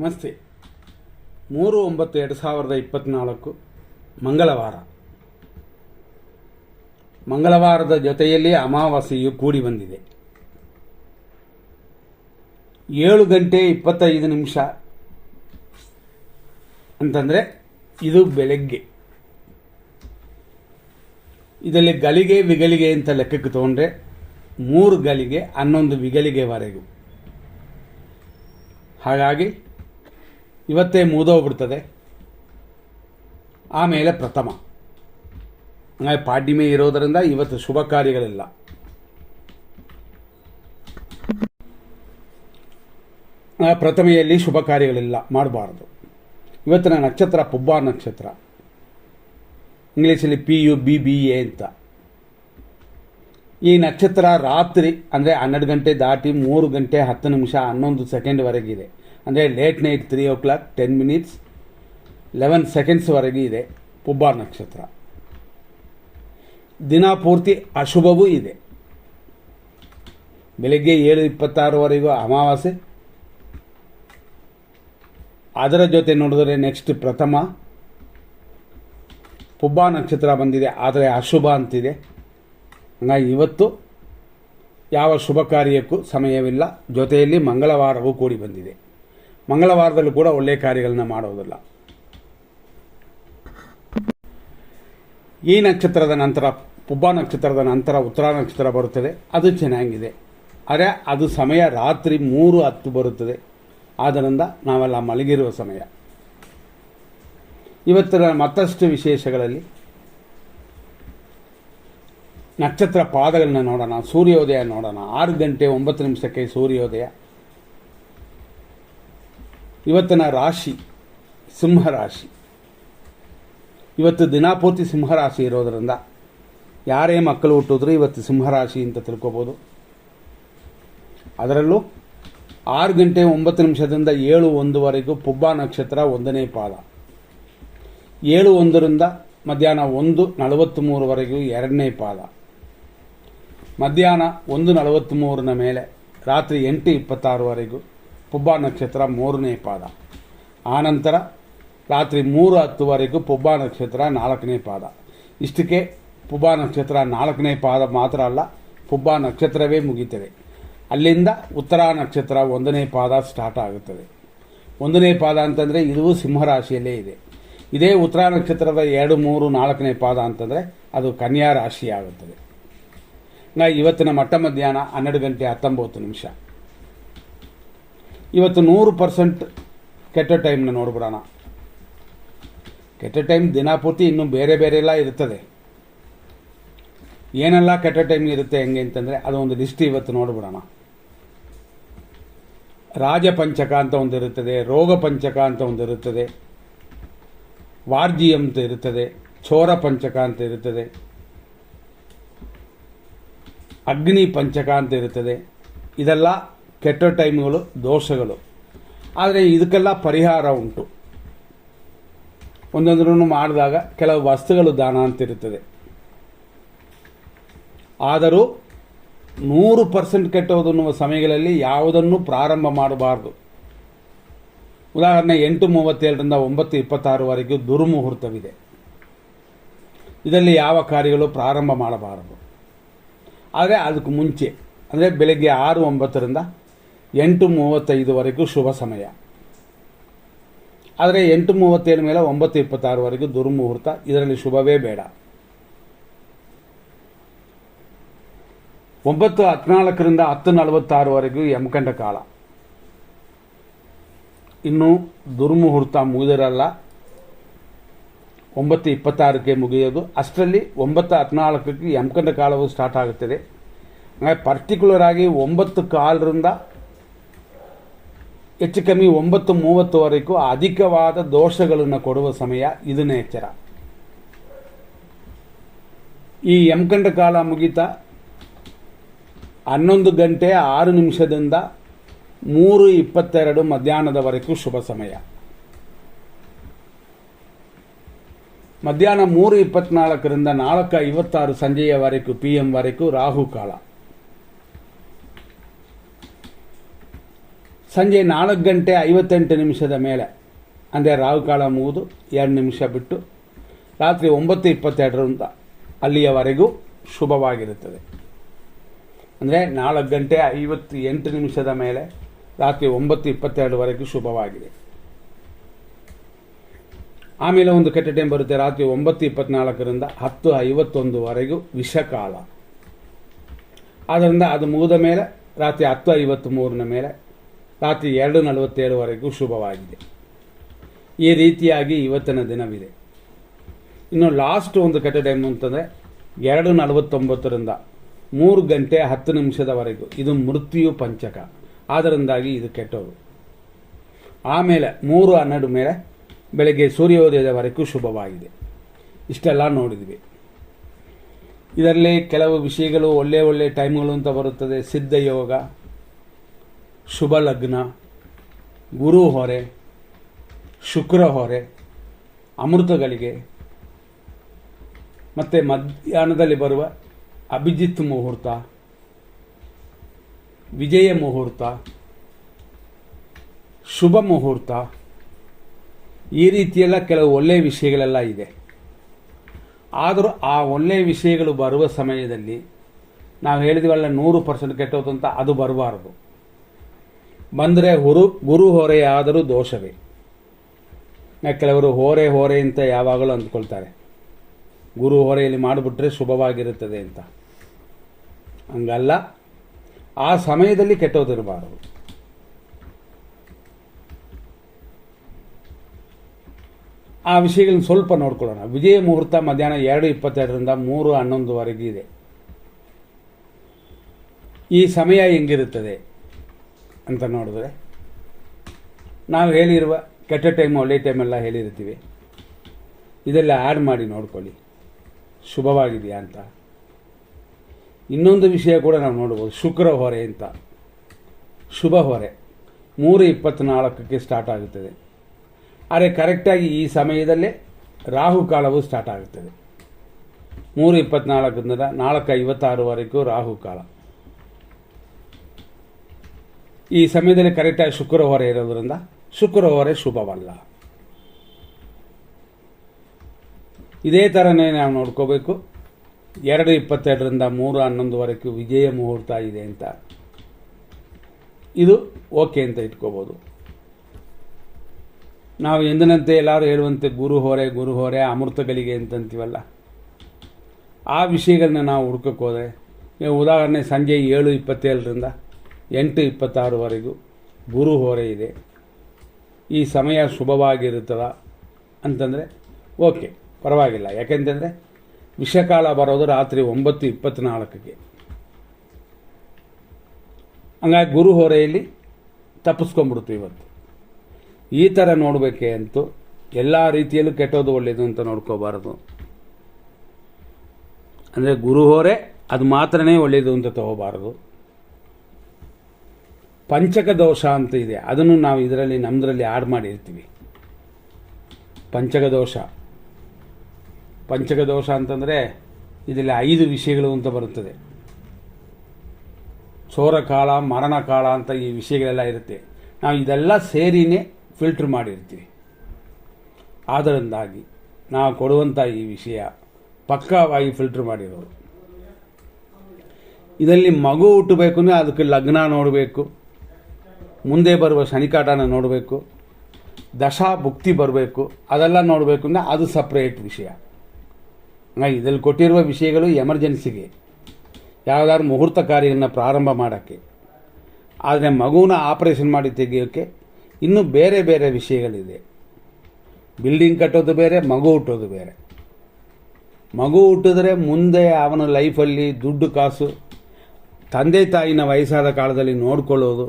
ನಮಸ್ತೆ. ಮೂರು ಒಂಬತ್ತು ಎರಡು ಸಾವಿರದ ಇಪ್ಪತ್ತ್ನಾಲ್ಕು ಮಂಗಳವಾರ. ಮಂಗಳವಾರದ ಜೊತೆಯಲ್ಲಿ ಅಮಾವಾಸ್ಯೆಯು ಕೂಡಿ ಬಂದಿದೆ. ಏಳು ಗಂಟೆ ಇಪ್ಪತ್ತೈದು ನಿಮಿಷ ಅಂತಂದರೆ ಇದು ಬೆಳಗ್ಗೆ. ಇದರಲ್ಲಿ ಗಲಿಗೆ ವಿಗಲಿಗೆ ಅಂತ ಲೆಕ್ಕಕ್ಕೆ ತಗೊಂಡ್ರೆ ಮೂರು ಗಲಿಗೆ ಹನ್ನೊಂದು ವಿಗಲಿಗೆವರೆಗೂ ಹಾಗಾಗಿ ಇವತ್ತೇ ಮುಗಿದೋಗ್ಬಿಡ್ತದೆ. ಆಮೇಲೆ ಪ್ರಥಮ. ಹಂಗಾಗಿ ಪಾಡ್ಯಮೆ ಇರೋದರಿಂದ ಇವತ್ತು ಶುಭ ಕಾರ್ಯಗಳಿಲ್ಲ. ಪ್ರಥಮೆಯಲ್ಲಿ ಶುಭ ಕಾರ್ಯಗಳಿಲ್ಲ, ಮಾಡಬಾರ್ದು. ಇವತ್ತಿನ ನಕ್ಷತ್ರ ಪುಬ್ಬ ನಕ್ಷತ್ರ. ಇಂಗ್ಲೀಷಲ್ಲಿ P U B B A ಅಂತ. ಈ ನಕ್ಷತ್ರ ರಾತ್ರಿ, ಅಂದರೆ ಹನ್ನೆರಡು ಗಂಟೆ ದಾಟಿ ಮೂರು ಗಂಟೆ ಹತ್ತು ನಿಮಿಷ ಹನ್ನೊಂದು ಸೆಕೆಂಡ್ವರೆಗಿದೆ ಅಂದರೆ late night three o'clock ten minutes eleven ಸೆಕೆಂಡ್ಸ್ವರೆಗೂ ಇದೆ ಪುಬ್ಬ ನಕ್ಷತ್ರ. ದಿನ ಪೂರ್ತಿ ಅಶುಭವೂ ಇದೆ. ಬೆಳಗ್ಗೆ ಏಳು ಇಪ್ಪತ್ತಾರವರೆಗೂ ಅಮಾವಾಸ್ಯೆ. ಅದರ ಜೊತೆ ನೋಡಿದ್ರೆ ನೆಕ್ಸ್ಟ್ ಪ್ರಥಮ. ಪುಬ್ಬ ನಕ್ಷತ್ರ ಬಂದಿದೆ, ಆದರೆ ಅಶುಭ ಅಂತಿದೆ. ಹಂಗಾಗಿ ಇವತ್ತು ಯಾವ ಶುಭ ಕಾರ್ಯಕ್ಕೂ ಸಮಯವಿಲ್ಲ. ಜೊತೆಯಲ್ಲಿ ಮಂಗಳವಾರವೂ ಕೂಡಿ ಬಂದಿದೆ. ಮಂಗಳವಾರದಲ್ಲೂ ಕೂಡ ಒಳ್ಳೆಯ ಕಾರ್ಯಗಳನ್ನ ಮಾಡೋದಿಲ್ಲ. ಈ ನಕ್ಷತ್ರದ ನಂತರ, ಪುಬ್ಬ ನಕ್ಷತ್ರದ ನಂತರ, ಉತ್ತರ ನಕ್ಷತ್ರ ಬರುತ್ತದೆ. ಅದು ಚೆನ್ನಾಗಿದೆ. ಆದರೆ ಅದು ಸಮಯ ರಾತ್ರಿ ಮೂರು ಹತ್ತು ಬರುತ್ತದೆ. ಆದ್ದರಿಂದ ನಾವೆಲ್ಲ ಮಲಗಿರುವ ಸಮಯ. ಇವತ್ತಿನ ಮತ್ತಷ್ಟು ವಿಶೇಷಗಳಲ್ಲಿ ನಕ್ಷತ್ರ ಪಾದಗಳನ್ನ ನೋಡೋಣ, ಸೂರ್ಯೋದಯ ನೋಡೋಣ. ಆರು ಗಂಟೆ ಒಂಬತ್ತು ನಿಮಿಷಕ್ಕೆ ಸೂರ್ಯೋದಯ. ಇವತ್ತಿನ ರಾಶಿ ಸಿಂಹರಾಶಿ ಇವತ್ತು ದಿನಾಪೂರ್ತಿ ಸಿಂಹರಾಶಿ ಇರೋದರಿಂದ ಯಾರೇ ಮಕ್ಕಳು ಹುಟ್ಟಿದ್ರು ಇವತ್ತು ಸಿಂಹರಾಶಿ ಅಂತ ತಿಳ್ಕೊಬೋದು. ಅದರಲ್ಲೂ ಆರು ಗಂಟೆ ಒಂಬತ್ತು ನಿಮಿಷದಿಂದ ಏಳು ಒಂದುವರೆಗೂ ಪುಬ್ಬ ನಕ್ಷತ್ರ ಒಂದನೇ ಪಾದ. ಏಳು ಒಂದರಿಂದ ಮಧ್ಯಾಹ್ನ ಒಂದು ನಲವತ್ತ್ಮೂರವರೆಗೂ ಎರಡನೇ ಪಾದ. ಮಧ್ಯಾಹ್ನ ಒಂದು ನಲವತ್ತ್ಮೂರನ ಮೇಲೆ ರಾತ್ರಿ ಎಂಟು ಇಪ್ಪತ್ತಾರವರೆಗೂ ಪುಬ್ಬ ನಕ್ಷತ್ರ ಮೂರನೇ ಪಾದ. ಆನಂತರ ರಾತ್ರಿ ಮೂರು ಹತ್ತುವರೆಗೂ ಪುಬ್ಬ ನಕ್ಷತ್ರ ನಾಲ್ಕನೇ ಪಾದ. ಇಷ್ಟಕ್ಕೆ ಪುಬ್ಬ ನಕ್ಷತ್ರ ನಾಲ್ಕನೇ ಪಾದ ಮಾತ್ರ ಅಲ್ಲ, ಪುಬ್ಬ ನಕ್ಷತ್ರವೇ ಮುಗೀತದೆ. ಅಲ್ಲಿಂದ ಉತ್ತರ ನಕ್ಷತ್ರ ಒಂದನೇ ಪಾದ ಸ್ಟಾರ್ಟ್ ಆಗುತ್ತದೆ. ಒಂದನೇ ಪಾದ ಅಂತಂದರೆ ಇದು ಸಿಂಹರಾಶಿಯಲ್ಲೇ ಇದೆ. ಇದೇ ಉತ್ತರ ನಕ್ಷತ್ರದ ಎರಡು, ಮೂರು, ನಾಲ್ಕನೇ ಪಾದ ಅಂತಂದರೆ ಅದು ಕನ್ಯಾ ರಾಶಿಯಾಗುತ್ತದೆ. ನಾ ಇವತ್ತಿನ ಮಟ್ಟ ಮಧ್ಯಾಹ್ನ ಹನ್ನೆರಡು ಗಂಟೆ ಹತ್ತೊಂಬತ್ತು ನಿಮಿಷ. ಇವತ್ತು ನೂರು ಪರ್ಸೆಂಟ್ ಕೆಟ್ಟ ಟೈಮ್ನ ನೋಡ್ಬಿಡೋಣ. ಕೆಟ್ಟ ಟೈಮ್ ದಿನಾಪೂರ್ತಿ ಇನ್ನೂ ಬೇರೆ ಬೇರೆ ಎಲ್ಲ ಇರ್ತದೆ ಏನೆಲ್ಲ ಕೆಟ್ಟ ಟೈಮ್ ಇರುತ್ತೆ ಹೆಂಗೆ ಅಂತಂದರೆ ಅದೊಂದು ಲಿಸ್ಟ್ ಇವತ್ತು ನೋಡ್ಬಿಡೋಣ. ರಾಜಪಂಚಕ ಅಂತ ಒಂದು ಇರುತ್ತದೆ ರೋಗ ಪಂಚಕ ಅಂತ ಒಂದು ಇರುತ್ತದೆ ವಾರ್ಜಿ ಅಂತ ಇರುತ್ತದೆ ಚೋರ ಪಂಚಕ ಅಂತ ಇರುತ್ತದೆ ಅಗ್ನಿ ಪಂಚಕ ಅಂತ ಇರುತ್ತದೆ. ಇದೆಲ್ಲ ಕೆಟ್ಟ ಟೈಮ್ಗಳು, ದೋಷಗಳು. ಆದರೆ ಇದಕ್ಕೆಲ್ಲ ಪರಿಹಾರ ಉಂಟು. ಒಂದೊಂದನ್ನು ಮಾಡಿದಾಗ ಕೆಲವು ವಸ್ತುಗಳು ದಾನ ಅಂತ ಇರುತ್ತದೆ ಆದರೂ ನೂರು ಪರ್ಸೆಂಟ್ ಕೆಟ್ಟೋದನ್ನುವ ಸಮಯಗಳಲ್ಲಿ ಯಾವುದನ್ನು ಪ್ರಾರಂಭ ಮಾಡಬಾರ್ದು. ಉದಾಹರಣೆ ಎಂಟು ಮೂವತ್ತೇಳರಿಂದ ಒಂಬತ್ತು ಇಪ್ಪತ್ತಾರವರೆಗೂ ದುರ್ಮುಹೂರ್ತವಿದೆ. ಇದರಲ್ಲಿ ಯಾವ ಕಾರ್ಯಗಳು ಪ್ರಾರಂಭ ಮಾಡಬಾರದು. ಆದರೆ ಅದಕ್ಕೆ ಮುಂಚೆ, ಅಂದರೆ ಬೆಳಗ್ಗೆ ಆರು ಒಂಬತ್ತರಿಂದ ಎಂಟು ಮೂವತ್ತೈದುವರೆಗೂ ಶುಭ ಸಮಯ. ಆದರೆ ಎಂಟು ಮೂವತ್ತೇಳು ಮೇಲೆ ಒಂಬತ್ತು ಇಪ್ಪತ್ತಾರವರೆಗೂ ದುರ್ಮುಹೂರ್ತ, ಇದರಲ್ಲಿ ಶುಭವೇ ಬೇಡ. ಒಂಬತ್ತು ಹದಿನಾಲ್ಕರಿಂದ ಹತ್ತು ನಲವತ್ತಾರುವರೆಗೂ ಯಮಕಂಡ ಕಾಲ. ಇನ್ನು ದುರ್ಮುಹೂರ್ತ ಮುಗಿದಿರಲ್ಲ. ಒಂಬತ್ತು ಇಪ್ಪತ್ತಾರಕ್ಕೆ ಮುಗಿಯೋದು. ಅಷ್ಟರಲ್ಲಿ ಒಂಬತ್ತು ಹದಿನಾಲ್ಕಕ್ಕೆ ಯಮಕಂಡ ಕಾಲವು ಸ್ಟಾರ್ಟ್ ಆಗುತ್ತದೆ. ಪರ್ಟಿಕ್ಯುಲರ್ ಆಗಿ ಒಂಬತ್ತು ಕಾಲರಿಂದ ಹೆಚ್ಚು ಕಮ್ಮಿ ಒಂಬತ್ತು ಮೂವತ್ತುವರೆಗೂ ಅಧಿಕವಾದ ದೋಷಗಳನ್ನು ಕೊಡುವ ಸಮಯ ಇದನ್ನೇ ಎಚ್ಚರ. ಈ ಎಂಕಂಡ ಕಾಲ ಮುಗಿತ ಹನ್ನೊಂದು ಗಂಟೆ ಆರು ನಿಮಿಷದಿಂದ ಮೂರು ಇಪ್ಪತ್ತೆರಡು ಮಧ್ಯಾಹ್ನದವರೆಗೂ ಶುಭ ಸಮಯ. ಮಧ್ಯಾಹ್ನ ಮೂರು ಇಪ್ಪತ್ನಾಲ್ಕರಿಂದ ನಾಲ್ಕು ಐವತ್ತಾರು ಸಂಜೆಯವರೆಗೂ ಪಿ ಎಂವರೆಗೂ ರಾಹು ಸಂಜೆ ನಾಲ್ಕು ಗಂಟೆ ಐವತ್ತೆಂಟು ನಿಮಿಷದ ಮೇಲೆ. ಅಂದರೆ ರಾಹುಕಾಲ ಮುಗಿದು ಎರಡು ನಿಮಿಷ ಬಿಟ್ಟು ರಾತ್ರಿ ಒಂಬತ್ತು ಇಪ್ಪತ್ತೆರಡರಿಂದ ಅಲ್ಲಿಯವರೆಗೂ ಶುಭವಾಗಿರುತ್ತದೆ. ಅಂದರೆ ನಾಲ್ಕು ಗಂಟೆ ಐವತ್ತು ಎಂಟು ನಿಮಿಷದ ಮೇಲೆ ರಾತ್ರಿ ಒಂಬತ್ತು ಇಪ್ಪತ್ತೆರಡುವರೆಗೂ ಶುಭವಾಗಿದೆ. ಆಮೇಲೆ ಒಂದು ಕೆಟ್ಟ ಟೈಮ್ ಬರುತ್ತೆ. ರಾತ್ರಿ ಒಂಬತ್ತು ಇಪ್ಪತ್ನಾಲ್ಕರಿಂದ ಹತ್ತು ಐವತ್ತೊಂದುವರೆಗೂ ವಿಷಕಾಲ. ಆದ್ದರಿಂದ ಅದು ಮುಗಿದ ಮೇಲೆ ರಾತ್ರಿ ಹತ್ತು ಐವತ್ತು ಮೂರನ ಮೇಲೆ ರಾತ್ರಿ ಎರಡು ನಲವತ್ತೇಳುವರೆಗೂ ಶುಭವಾಗಿದೆ. ಈ ರೀತಿಯಾಗಿ ಇವತ್ತಿನ ದಿನವಿದೆ. ಇನ್ನು ಲಾಸ್ಟ್ ಒಂದು ಕೆಟ್ಟ ಟೈಮ್ ಅಂತಂದರೆ ಎರಡು ನಲವತ್ತೊಂಬತ್ತರಿಂದ ಮೂರು ಗಂಟೆ ಹತ್ತು ನಿಮಿಷದವರೆಗೂ. ಇದು ಮೃತ್ಯು ಪಂಚಕ. ಆದ್ದರಿಂದಾಗಿ ಇದು ಕೆಟ್ಟವರು ಆಮೇಲೆ ಮೂರು ಹನ್ನೆರಡು ಮೇಲೆ ಬೆಳಗ್ಗೆ ಸೂರ್ಯೋದಯದವರೆಗೂ ಶುಭವಾಗಿದೆ. ಇಷ್ಟೆಲ್ಲ ನೋಡಿದ್ವಿ. ಇದರಲ್ಲಿ ಕೆಲವು ವಿಷಯಗಳು ಒಳ್ಳೆ ಒಳ್ಳೆ ಟೈಮ್ಗಳು ಅಂತ ಬರುತ್ತದೆ. ಸಿದ್ಧ ಯೋಗ ಶುಭ ಲಗ್ನ, ಗುರು ಹೊರೆ, ಶುಕ್ರ ಹೊರೆ, ಅಮೃತಗಳಿಗೆ. ಮತ್ತು ಮಧ್ಯಾಹ್ನದಲ್ಲಿ ಬರುವ ಅಭಿಜಿತ್ ಮುಹೂರ್ತ, ವಿಜಯ ಮುಹೂರ್ತ, ಶುಭ ಮುಹೂರ್ತ. ಈ ರೀತಿಯೆಲ್ಲ ಕೆಲವು ಒಳ್ಳೆಯ ವಿಷಯಗಳೆಲ್ಲ ಇದೆ. ಆದರೂ ಆ ಒಳ್ಳೆಯ ವಿಷಯಗಳು ಬರುವ ಸಮಯದಲ್ಲಿ ನಾವು ಹೇಳಿದ್ವಲ್ಲ ನೂರು ಪರ್ಸೆಂಟ್ ಕೆಟ್ಟೋದಂತ ಅದು ಬರಬಾರದು. ಬಂದರೆ ಹುರು ಗುರು ಹೊರೆಯಾದರೂ ದೋಷವೇ? ಕೆಲವರು ಹೋರೆ ಹೋರೆ ಅಂತ ಯಾವಾಗಲೂ ಅಂದ್ಕೊಳ್ತಾರೆ. ಗುರು ಹೊರೆಯಲ್ಲಿ ಮಾಡಿಬಿಟ್ರೆ ಶುಭವಾಗಿರುತ್ತದೆ ಅಂತ. ಹಂಗಲ್ಲ. ಆ ಸಮಯದಲ್ಲಿ ಕೆಟ್ಟೋದಿರಬಾರದು. ಆ ವಿಷಯಗಳನ್ನ ಸ್ವಲ್ಪ ನೋಡ್ಕೊಳ್ಳೋಣ. ವಿಜಯ ಮುಹೂರ್ತ ಮಧ್ಯಾಹ್ನ ಎರಡು ಇಪ್ಪತ್ತೆರಡರಿಂದ ಮೂರು ಹನ್ನೊಂದುವರೆಗೆ ಇದೆ. ಈ ಸಮಯ ಹೆಂಗಿರುತ್ತದೆ? ಅಂತ ನೋಡಿದ್ರೆ ನಾವು ಹೇಳಿರುವ ಕೆಟ್ಟ ಟೈಮ್ ಒಳ್ಳೆ ಟೈಮೆಲ್ಲ ಹೇಳಿರ್ತೀವಿ. ಇದೆಲ್ಲ ಆ್ಯಡ್ ಮಾಡಿ ನೋಡ್ಕೊಳ್ಳಿ. ಶುಭವಾಗಿದೆಯಾ ಅಂತ. ಇನ್ನೊಂದು ವಿಷಯ ಕೂಡ ನಾವು ನೋಡ್ಬೋದು. ಶುಕ್ರ ಹೊರೆ ಅಂತ. ಶುಭ ಹೊರೆ. ಮೂರು ಇಪ್ಪತ್ತ್ನಾಲ್ಕಕ್ಕೆ ಸ್ಟಾರ್ಟ್ ಆಗುತ್ತದೆ. ಆದರೆ ಕರೆಕ್ಟಾಗಿ ಈ ಸಮಯದಲ್ಲೇ ರಾಹುಕಾಲವು ಸ್ಟಾರ್ಟ್ ಆಗುತ್ತದೆ. ಮೂರು ಇಪ್ಪತ್ನಾಲ್ಕರಿಂದ ನಾಲ್ಕು ಐವತ್ತಾರುವರೆಗೂ ರಾಹುಕಾಲ ಈ ಸಮಯದಲ್ಲಿ ಕರೆಕ್ಟಾಗಿ ಶುಕ್ರವಾರ ಇರೋದ್ರಿಂದ ಶುಕ್ರ ಹೊರೆ ಶುಭವಲ್ಲ. ಇದೇ ಥರನೇ ನಾವು ನೋಡ್ಕೋಬೇಕು. ಎರಡು ಇಪ್ಪತ್ತೆರಡರಿಂದ ಮೂರು ಹನ್ನೊಂದುವರೆಗೂ ವಿಜಯ ಮುಹೂರ್ತ ಇದೆ ಅಂತ. ಇದು ಓಕೆ ಅಂತ ಇಟ್ಕೋಬೋದು. ನಾವು ಎಂದಿನಂತೆ ಎಲ್ಲರೂ ಹೇಳುವಂತೆ ಗುರು ಹೊರೆ ಗುರು ಹೊರೆ, ಅಮೃತಗಳಿಗೆ ಅಂತಂತೀವಲ್ಲ. ಆ ವಿಷಯಗಳನ್ನ ನಾವು ಹುಡ್ಕಕ್ಕೆ ಹೋದರೆ ಈಗ ಉದಾಹರಣೆ ಸಂಜೆ ಏಳು ಇಪ್ಪತ್ತೇಳರಿಂದ ಎಂಟು ಇಪ್ಪತ್ತಾರುವರೆಗೂ ಗುರು ಹೊರೆ ಇದೆ. ಈ ಸಮಯ ಶುಭವಾಗಿರುತ್ತದ ಅಂತಂದರೆ ಓಕೆ, ಪರವಾಗಿಲ್ಲ. ಯಾಕೆಂತಂದರೆ ವಿಷಕಾಲ ಬರೋದು ರಾತ್ರಿ ಒಂಬತ್ತು ಇಪ್ಪತ್ತ್ನಾಲ್ಕಕ್ಕೆ ಹಂಗಾಗಿ ಗುರು ಹೊರೆಯಲ್ಲಿ ತಪ್ಪಿಸ್ಕೊಂಡ್ಬಿಡ್ತು ಇವತ್ತು. ಈ ಥರ ನೋಡಬೇಕೆ ಅಂತೂ ಎಲ್ಲ ರೀತಿಯಲ್ಲೂ ಕೆಟ್ಟೋದು ಒಳ್ಳೆಯದು ಅಂತ ನೋಡ್ಕೋಬಾರದು. ಅಂದರೆ ಗುರು ಹೊರೆ, ಅದು ಮಾತ್ರನೇ ಒಳ್ಳೆಯದು ಅಂತ ತಗೋಬಾರದು. ಪಂಚಕ ದೋಷ ಅಂತ ಇದೆ. ಅದನ್ನು ನಾವು ಇದರಲ್ಲಿ ನಮ್ಮದರಲ್ಲಿ ಆಡ್ ಮಾಡಿರ್ತೀವಿ. ಪಂಚಕ ದೋಷ ಪಂಚಕ ದೋಷ ಅಂತಂದರೆ ಇದರಲ್ಲಿ ಐದು ವಿಷಯಗಳು ಅಂತ ಬರುತ್ತದೆ. ಚೋರ ಕಾಲ ಮರಣ ಕಾಲ ಅಂತ ಈ ವಿಷಯಗಳೆಲ್ಲ ಇರುತ್ತೆ. ನಾವು ಇದೆಲ್ಲ ಸೇರಿನೇ ಫಿಲ್ಟ್ರ್ ಮಾಡಿರ್ತೀವಿ. ಆದ್ದರಿಂದಾಗಿ ನಾವು ಕೊಡುವಂಥ ಈ ವಿಷಯ ಪಕ್ಕವಾಗಿ ಫಿಲ್ಟ್ರ್ ಮಾಡಿರೋರು ಇದರಲ್ಲಿ ಮಗು ಹುಟ್ಟಬೇಕು ಅಂದರೆ ಅದಕ್ಕೆ ಲಗ್ನ ನೋಡಬೇಕು. ಮುಂದೆ ಬರುವ ಶನಿಕಾಟನ ನೋಡಬೇಕು, ದಶಾ ಭುಕ್ತಿ ಬರಬೇಕು, ಅದೆಲ್ಲ ನೋಡಬೇಕು ಅಂದರೆ ಅದು ಸಪ್ರೇಟ್ ವಿಷಯ. ಇದರಲ್ಲಿ ಕೊಟ್ಟಿರುವ ವಿಷಯಗಳು ಎಮರ್ಜೆನ್ಸಿಗೆ ಯಾವುದಾದ್ರು ಮುಹೂರ್ತ ಕಾರ್ಯವನ್ನು ಪ್ರಾರಂಭ ಮಾಡೋಕ್ಕೆ, ಆದರೆ ಮಗುನ ಆಪರೇಷನ್ ಮಾಡಿ ತೆಗೆಯೋಕ್ಕೆ ಇನ್ನೂ ಬೇರೆ ಬೇರೆ ವಿಷಯಗಳಿದೆ. ಬಿಲ್ಡಿಂಗ್ ಕಟ್ಟೋದು ಬೇರೆ, ಮಗು ಹುಟ್ಟೋದು ಬೇರೆ. ಮಗು ಹುಟ್ಟಿದ್ರೆ ಮುಂದೆ ಅವನ ಲೈಫಲ್ಲಿ ದುಡ್ಡು ಕಾಸು, ತಂದೆ ತಾಯಿನ ವಯಸ್ಸಾದ ಕಾಲದಲ್ಲಿ ನೋಡ್ಕೊಳ್ಳೋದು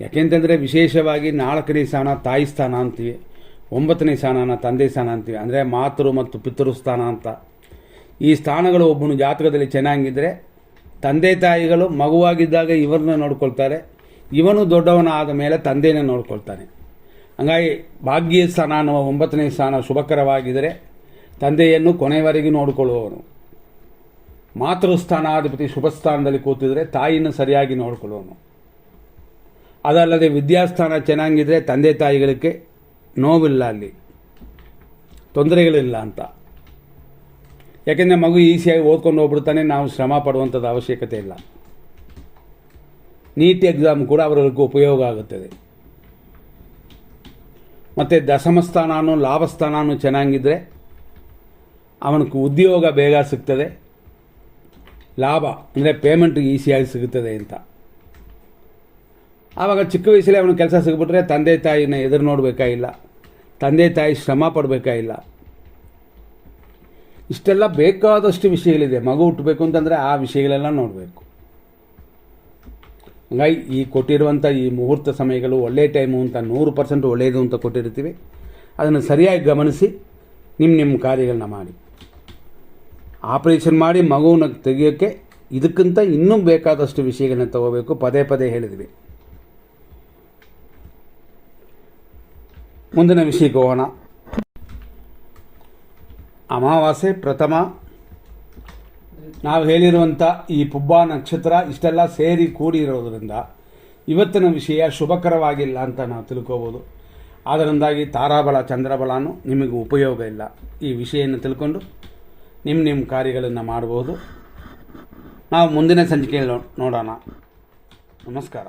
ಯಾಕೆಂತಂದರೆ ವಿಶೇಷವಾಗಿ ನಾಲ್ಕನೇ ಸ್ಥಾನ ತಾಯಿ ಸ್ಥಾನ ಅಂತೀವಿ, ಒಂಬತ್ತನೇ ಸ್ಥಾನನ ತಂದೆ ಸ್ಥಾನ ಅಂತೀವಿ. ಅಂದರೆ ಮಾತೃ ಮತ್ತು ಪಿತೃ ಸ್ಥಾನ ಅಂತ. ಈ ಸ್ಥಾನಗಳು ಒಬ್ಬನು ಜಾತಕದಲ್ಲಿ ಚೆನ್ನಾಗಿದ್ದರೆ ತಂದೆ ತಾಯಿಗಳು ಮಗುವಾಗಿದ್ದಾಗ ಇವರನ್ನ ನೋಡ್ಕೊಳ್ತಾರೆ, ಇವನು ದೊಡ್ಡವನ ಆದ ಮೇಲೆ ತಂದೆಯನ್ನು ನೋಡ್ಕೊಳ್ತಾನೆ. ಹಂಗಾಗಿ ಭಾಗ್ಯ ಸ್ಥಾನ ಅನ್ನುವ ಒಂಬತ್ತನೇ ಸ್ಥಾನ ಶುಭಕರವಾಗಿದ್ದರೆ ತಂದೆಯನ್ನು ಕೊನೆಯವರೆಗೂ ನೋಡಿಕೊಳ್ಳುವವನು. ಮಾತೃಸ್ಥಾನಾಧಿಪತಿ ಶುಭ ಸ್ಥಾನದಲ್ಲಿ ಕೂತಿದ್ರೆ ತಾಯಿಯನ್ನು ಸರಿಯಾಗಿ ನೋಡಿಕೊಳ್ಳುವನು ಅದಲ್ಲದೆ ವಿದ್ಯಾಸ್ಥಾನ ಚೆನ್ನಾಗಿದ್ರೆ ತಂದೆ ತಾಯಿಗಳಿಗೆ ನೋವಿಲ್ಲ ಅಲ್ಲಿ. ತೊಂದರೆಗಳಿಲ್ಲ ಅಂತ. ಯಾಕೆಂದರೆ ಮಗು ಈಸಿಯಾಗಿ ಓದ್ಕೊಂಡು ಹೋಗ್ಬಿಡ್ತಾನೆ, ನಾವು ಶ್ರಮ ಪಡುವಂಥದ್ದು ಅವಶ್ಯಕತೆ ಇಲ್ಲ. ನೀಟ್ ಎಕ್ಸಾಮ್ ಕೂಡ ಅವರಿಗೆ ಉಪಯೋಗ ಆಗುತ್ತದೆ. ಮತ್ತು ದಶಮ ಸ್ಥಾನನೂ ಲಾಭ ಸ್ಥಾನನೂ ಚೆನ್ನಾಗಿದ್ದರೆ ಅವನಿಗೆ ಉದ್ಯೋಗ ಬೇಗ ಸಿಗ್ತದೆ. ಲಾಭ ಅಂದರೆ ಪೇಮೆಂಟ್ ಈಸಿಯಾಗಿ ಸಿಗುತ್ತದೆ ಅಂತ. ಆವಾಗ ಚಿಕ್ಕ ವಯಸ್ಸಲ್ಲಿ ಅವನಿಗೆ ಕೆಲಸ ಸಿಗ್ಬಿಟ್ರೆ ತಂದೆ ತಾಯಿನ ಎದುರು ನೋಡಬೇಕಾಗಿಲ್ಲ ತಂದೆ ತಾಯಿ ಶ್ರಮ ಪಡಬೇಕಾಗಿಲ್ಲ ಇಷ್ಟೆಲ್ಲ ಬೇಕಾದಷ್ಟು ವಿಷಯಗಳಿದೆ. ಮಗು ಹುಟ್ಟಬೇಕು ಅಂತಂದರೆ ಆ ವಿಷಯಗಳೆಲ್ಲ ನೋಡಬೇಕು. ಹಂಗಾಗಿ ಈ ಕೊಟ್ಟಿರುವಂಥ ಈ ಮುಹೂರ್ತ ಸಮಯಗಳು ಒಳ್ಳೆಯ ಟೈಮು ಅಂತ ನೂರು ಪರ್ಸೆಂಟ್ ಒಳ್ಳೆಯದು ಅಂತ ಕೊಟ್ಟಿರ್ತೀವಿ ಅದನ್ನು ಸರಿಯಾಗಿ ಗಮನಿಸಿ ನಿಮ್ಮ ನಿಮ್ಮ ಕಾರ್ಯಗಳನ್ನ ಮಾಡಿ. ಆಪರೇಷನ್ ಮಾಡಿ ಮಗುವನ್ನು ತೆಗೆಯೋಕ್ಕೆ ಇದಕ್ಕಿಂತ ಇನ್ನೂ ಬೇಕಾದಷ್ಟು ವಿಷಯಗಳನ್ನ ತಗೋಬೇಕು. ಪದೇ ಪದೇ ಹೇಳಿದ್ವಿ. ಮುಂದಿನ ವಿಷಯಕ್ಕೆ ಹೋಗೋಣ. ಅಮಾವಾಸ್ಯೆ ಪ್ರಥಮ. ನಾವು ಹೇಳಿರುವಂಥ ಈ ಪುಬ್ಬ ನಕ್ಷತ್ರ ಇಷ್ಟೆಲ್ಲ ಸೇರಿ ಕೂಡಿರೋದರಿಂದ ಇವತ್ತಿನ ವಿಷಯ ಶುಭಕರವಾಗಿಲ್ಲ ಅಂತ ನಾವು ತಿಳ್ಕೋಬೋದು. ಅದರಿಂದಾಗಿ ತಾರಾಬಲ, ಚಂದ್ರಬಲನೂ ನಿಮಗೆ ಉಪಯೋಗ ಇಲ್ಲ. ಈ ವಿಷಯವನ್ನು ತಿಳ್ಕೊಂಡು ನಿಮ್ಮ ನಿಮ್ಮ ಕಾರ್ಯಗಳನ್ನು ಮಾಡಬಹುದು ನಾವು ಮುಂದಿನ ಸಂಚಿಕೆಯಲ್ಲಿ ನೋಡೋಣ. ನಮಸ್ಕಾರ.